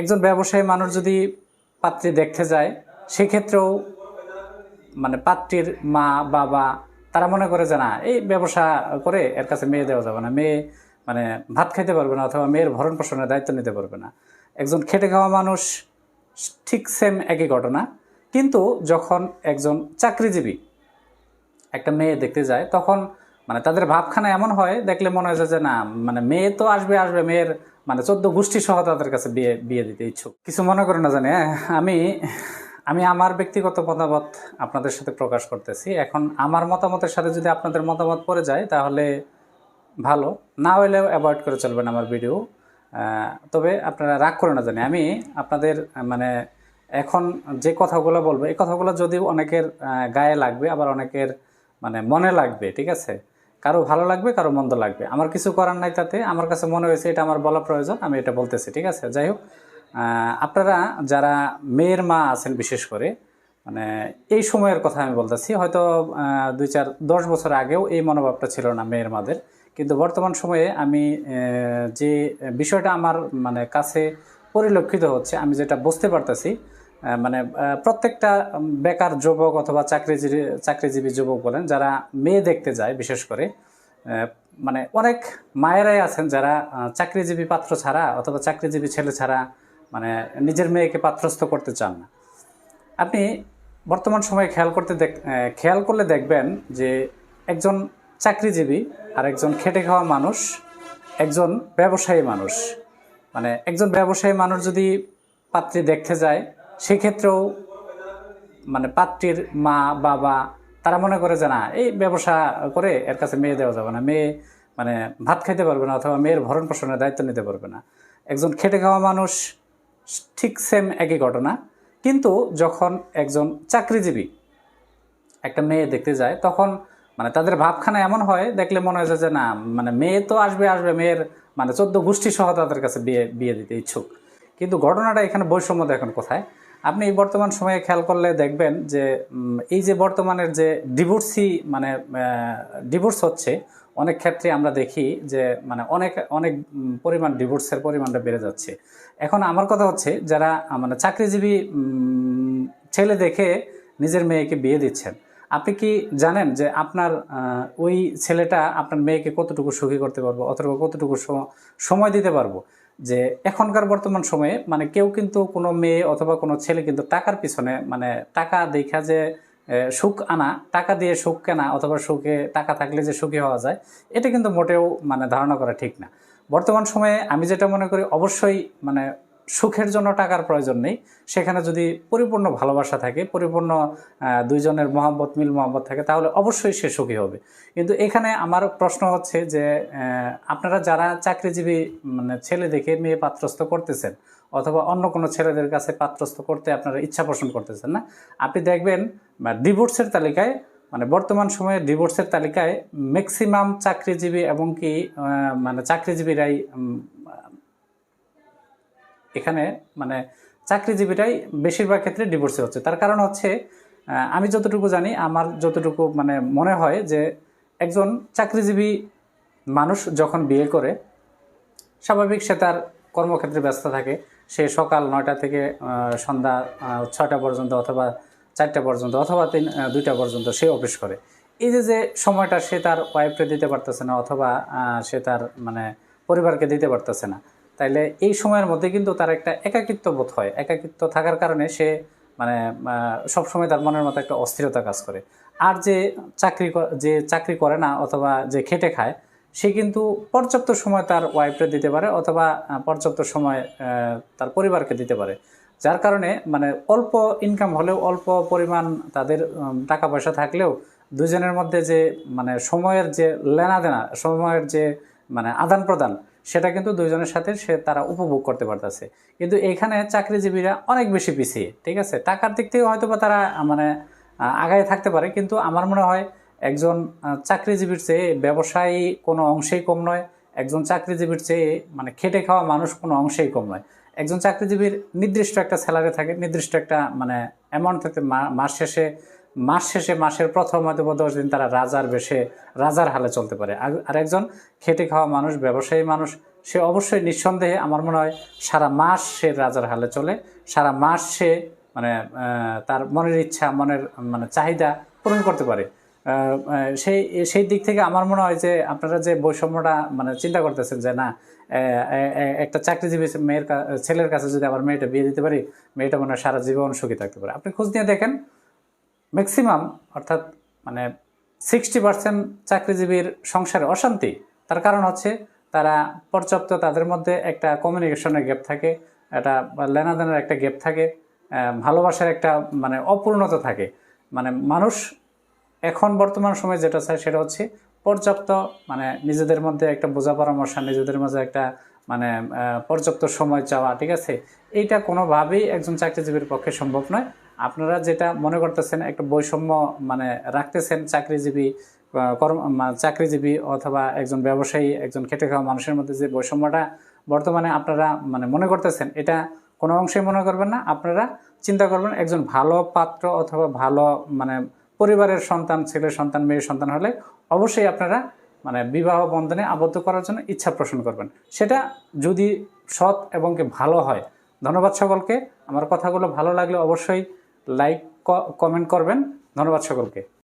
একজন ব্যবসায়ী মানুষ যদি পাত্রী দেখতে যায়, সেক্ষেত্রেও মানে পাত্রীর মা, বাবা, তারা মনে করে যে, না, এই ব্যবসা করে এর কাছে মেয়ে দেওয়া যাবে না। মেয়ে মানে ভাত খাইতে পারবে না অথবা মেয়ের ভরণ পোষণের দায়িত্ব নিতে পারবে না। একজন খেটে খাওয়া মানুষ ঠিক সেম একই ঘটনা। কিন্তু যখন একজন চাকরিজীবী একটা মেয়ে দেখতে যায়, তখন মানে তাদের ভাবখানা এমন হয়, দেখলে মনে হয়েছে যে, না মানে মেয়ে তো আসবে আসবে। মেয়ের মানে চোদ্দ গোষ্ঠী সহ তাদের কাছে বিয়ে বিয়ে দিতে ইচ্ছুক। কিছু মনে করে না জানি হ্যাঁ? আমি আমি আমার ব্যক্তিগত মতামত আপনাদের সাথে প্রকাশ করতেছি। এখন আমার মতামতের সাথে যদি আপনাদের মতামত পড়ে যায়, তাহলে ভালো। না হইলেও অ্যাভয়েড করে চলবেন আমার ভিডিও। তবে আপনারা রাগ করে না জানি, আমি আপনাদের মানে এখন যে কথাগুলো বলব, এই কথাগুলো যদিও অনেকের গায়ে লাগবে, আবার অনেকের মানে মনে লাগবে, ঠিক আছে? কারও ভালো লাগবে, কারও মন্দ লাগবে। আমার কিছু করার নাই তাতে। আমার কাছে মনে হয়েছে এটা আমার বলা প্রয়োজন, আমি এটা বলতেছি, ঠিক আছে? যাই হোক আপনারা যারা মেয়ের মা আছেন বিশেষ করে মানে এই সময়ের কথা আমি বলতেছি, হয়তো দুই চার, দশ বছর আগেও এই মনোভাবটা ছিল না মেয়ের মাদের। কিন্তু বর্তমান সময়ে আমি যে বিষয়টা আমার মানে কাছে পরিলক্ষিত হচ্ছে, আমি যেটা বুঝতে পারতেছি মানে প্রত্যেকটা বেকার যুবক অথবা চাকরিজীবী চাকরিজীবী যুবক বলেন, যারা মেয়ে দেখতে যায়, বিশেষ করে মানে অনেক মায়েরাই আছেন যারা চাকরিজীবী পাত্র ছাড়া অথবা চাকরিজীবী ছেলে ছাড়া মানে নিজের মেয়েকে পাত্রস্থ করতে চান না। আপনি বর্তমান সময়ে খেয়াল করতে দেখ খেয়াল করলে দেখবেন যে একজন চাকরিজীবী আর একজন খেটে খাওয়া মানুষ একজন ব্যবসায়ী মানুষ। মানে একজন ব্যবসায়ী মানুষ যদি পাত্রী দেখতে যায় সেক্ষেত্রেও মানে পাত্রীর মা, বাবা, তারা মনে করে যে না, এই ব্যবসা করে এর কাছে মেয়ে দেওয়া যাবে না। মেয়ে মানে ভাত খাইতে পারবে না অথবা মেয়ের ভরণ পোষণের দায়িত্ব নিতে পারবে না। একজন খেটে খাওয়া মানুষ ঠিক সেম একই ঘটনা। কিন্তু যখন একজন চাকরিজীবী একটা মেয়ে দেখতে যায়, তখন মানে তাদের ভাবখানা এমন হয়, দেখলে মনে হয় যে না মানে মেয়ে তো আসবে আসবে, মেয়ের মানে চোদ্দ গোষ্ঠী সহ তাদের কাছে বিয়ে বিয়ে দিতে ইচ্ছুক। কিন্তু ঘটনাটা এখানে বৈষম্য দেখেন কোথায়? আপনি এই বর্তমান সময়ে খেয়াল করলে দেখবেন যে এই যে বর্তমানের যে ডিভোর্সি মানে ডিভোর্স হচ্ছে, অনেক ক্ষেত্রে আমরা দেখি যে মানে অনেক অনেক পরিমাণ ডিভোর্সের পরিমাণটা বেড়ে যাচ্ছে। এখন আমার কথা হচ্ছে, যারা মানে চাকরিজীবী ছেলে দেখে নিজের মেয়েকে বিয়ে দিচ্ছেন, আপনি কি জানেন যে আপনার ওই ছেলেটা আপনার মেয়েকে কতটুকু সুখী করতে পারব, অথবা কতটুকু সম- সময় দিতে পারব? যে এখনকার বর্তমান সময়ে মানে কেউ কিন্তু কোনো মেয়ে অথবা কোনো ছেলে কিন্তু টাকার পিছনে মানে টাকা দেখা যে সুখ আনা, টাকা দিয়ে সুখ কেনা অথবা সুখে টাকা থাকলে যে সুখী হওয়া যায়, এটা কিন্তু মোটেও মানে ধারণা করা ঠিক না। বর্তমান সময়ে আমি যেটা মনে করি, অবশ্যই মানে সুখের জন্য টাকার প্রয়োজন নেই। সেখানে যদি পরিপূর্ণ ভালোবাসা থাকে, পরিপূর্ণ দুইজনের মহাব্বত, মিল মহাব্বত থাকে, তাহলে অবশ্যই সে সুখী হবে। কিন্তু এখানে আমার প্রশ্ন হচ্ছে যে আপনারা যারা চাকরিজীবী মানে ছেলে দেখে মেয়ে পাত্রস্থ করতেছেন, অথবা অন্য কোনো ছেলেদের কাছে পাত্রস্থ করতে আপনারা ইচ্ছা পোষণ করতেছেন না, আপনি দেখবেন ডিভোর্সের তালিকায় মানে বর্তমান সময়ে ডিভোর্সের তালিকায় ম্যাক্সিমাম চাকরিজীবী এবং কি মানে চাকরিজীবীরাই এখানে মানে চাকরিজীবীরাই বেশিরভাগ ক্ষেত্রে ডিভোর্সে হচ্ছে। তার কারণ হচ্ছে আমি যতটুকু জানি, আমার যতটুকু মানে মনে হয় যে একজন চাকরিজীবী মানুষ যখন বিয়ে করে, স্বাভাবিক সে তার কর্মক্ষেত্রে ব্যস্ত থাকে। সে সকাল নয়টা থেকে সন্ধ্যা ছয়টা পর্যন্ত অথবা চারটা পর্যন্ত অথবা তিন দুইটা পর্যন্ত সে অফিস করে। এই যে যে সময়টা সে তার ওয়াইফকে দিতে পারতেছে না অথবা সে তার মানে পরিবারকে দিতে পারতেছে না তাইলে এই সময়ের মধ্যে কিন্তু তার একটা একাকিত্ব বোধ হয়। একাকিত্ব থাকার কারণে সে মানে সব সময় তার মনের মতো একটা অস্থিরতা কাজ করে। আর যে চাকরি যে চাকরি করে না অথবা যে খেটে খায়, সে কিন্তু পর্যাপ্ত সময় তার ওয়াইফকে দিতে পারে অথবা পর্যাপ্ত সময় তার পরিবারকে দিতে পারে। যার কারণে মানে অল্প ইনকাম হলেও অল্প পরিমাণ তাদের টাকা পয়সা থাকলেও দুজনের মধ্যে যে মানে সময়ের যে লেনাদেনা, সময়ের যে মানে আদান প্রদান সেটা কিন্তু দুইজনের সাথে সে তারা উপভোগ করতে পারতেছে। কিন্তু এখানে চাকরিজীবীরা অনেক বেশি পিছিয়ে, ঠিক আছে? টাকার দিক থেকে হয়তো বা তারা মানে আগায় থাকতে পারে। কিন্তু আমার মনে হয় একজন চাকরিজীবীর চেয়ে ব্যবসায়ী কোনো অংশেই কম নয়। একজন চাকরিজীবীর চেয়ে মানে খেটে খাওয়া মানুষ কোনো অংশেই কম নয়। একজন চাকরিজীবীর নির্দিষ্ট একটা স্যালারি থাকে, নির্দিষ্ট একটা মানে অ্যামাউন্ট থাকে মাস শেষে মাস শেষে, মাসের প্রথম হয়তো বা দশ দিন তারা রাজার বেশে, রাজার হালে চলতে পারে। আর একজন খেটে খাওয়া মানুষ, ব্যবসায়ী মানুষ, সে অবশ্যই নিঃসন্দেহে আমার মনে হয় সারা মাস সে রাজার হালে চলে। সারা মাস সে মানে তার মনের ইচ্ছা, মনের মানে চাহিদা পূরণ করতে পারে। সেই সেই দিক থেকে আমার মনে হয় যে আপনারা যে বৈষম্যটা মানে চিন্তা করতেছেন যে না একটা চাকরিজীবী মেয়ের ছেলের কাছে যদি আবার মেয়েটা বিয়ে দিতে পারি, মেয়েটা মনে হয় সারা জীবন সুখী থাকতে পারে। আপনি খোঁজ নিয়ে দেখেন ম্যাক্সিমাম অর্থাৎ মানে সিক্সটি পার্সেন্ট চাকরিজীবীর সংসারে অশান্তি, তার কারণ হচ্ছে তারা পর্যাপ্ত তাদের মধ্যে একটা কমিউনিকেশনের গ্যাপ থাকে, একটা লেনাদেনের একটা গ্যাপ থাকে ভালোবাসার একটা মানে অপূর্ণতা থাকে। মানে মানুষ এখন বর্তমান সময়ে যেটা চায় সেটা হচ্ছে পর্যাপ্ত মানে নিজেদের মধ্যে একটা বোঝা পরামর্শ, নিজেদের মাঝে একটা মানে পর্যাপ্ত সময় চাওয়া, ঠিক আছে? এইটা কোনোভাবেই একজন চাকরিজীবীর পক্ষে সম্ভব নয়। আপনারা যেটা মনে করতেছেন, একটা বৈষম্য মানে রাখতেছেন চাকরিজীবী কর্ম চাকরিজীবী অথবা একজন ব্যবসায়ী, একজন খেটে খাওয়া মানুষের মধ্যে যে বৈষম্যটা বর্তমানে আপনারা মানে মনে করতেছেন, এটা কোনো অংশে মনে করবেন না। আপনারা চিন্তা করবেন, একজন ভালো পাত্র অথবা ভালো মানে পরিবারের সন্তান, ছেলে সন্তান মেয়ের সন্তান হলে অবশ্যই আপনারা মানে বিবাহ বন্ধনে আবদ্ধ করার জন্য ইচ্ছা পোষণ করবেন। সেটা যদি সৎ এবং ভালো হয়। ধন্যবাদ সকলকে। আমার কথাগুলো ভালো লাগলে অবশ্যই লাইক কমেন্ট করবেন। ধন্যবাদ সকলকে।